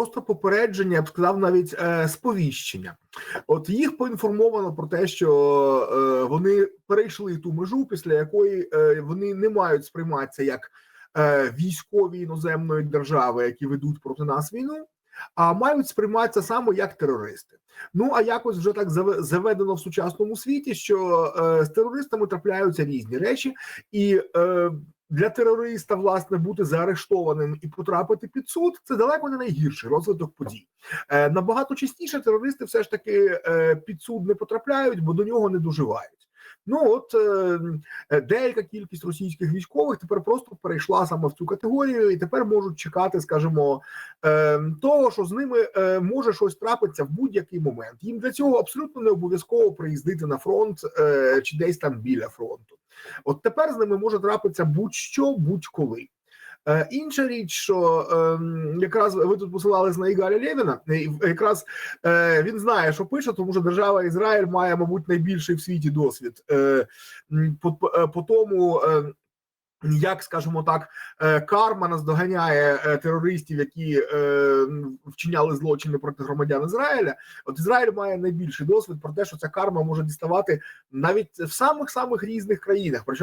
просто попередження, я б сказав, навіть е, сповіщення. От їх поінформовано про те, що е, вони перейшли ту межу, після якої е, вони не мають сприйматися як е, військові іноземної держави, які ведуть проти нас війну. А мають сприйматися саме як терористи. Ну а якось вже так заве- заведено в сучасному світі, що е, з терористами трапляються різні речі, і е, для терориста власне бути заарештованим і потрапити під суд це далеко не найгірший розвиток подій. Е, набагато частіше терористи все ж таки е, під суд не потрапляють, бо до нього не доживають. Ну от е, е, деяка кількість російських військових тепер просто перейшла саме в цю категорію, і тепер можуть чекати, скажімо, е, того, що з ними е, може щось трапитися в будь-який момент. Їм для цього абсолютно не обов'язково приїздити на фронт е, чи десь там біля фронту. От тепер з ними може трапитися будь-що, будь-коли. Е, інша річ, що е, якраз ви тут посилались на Ігаря Лєвіна, якраз е, він знає, що пише, тому що держава Ізраїль має, мабуть, найбільший в світі досвід е, по, тому. Е, як скажімо так, е, карма наздоганяє е, терористів, які е, вчиняли злочини проти громадян Ізраїля. От Ізраїль має найбільший досвід про те, що ця карма може діставати навіть в самих самих різних країнах. Причому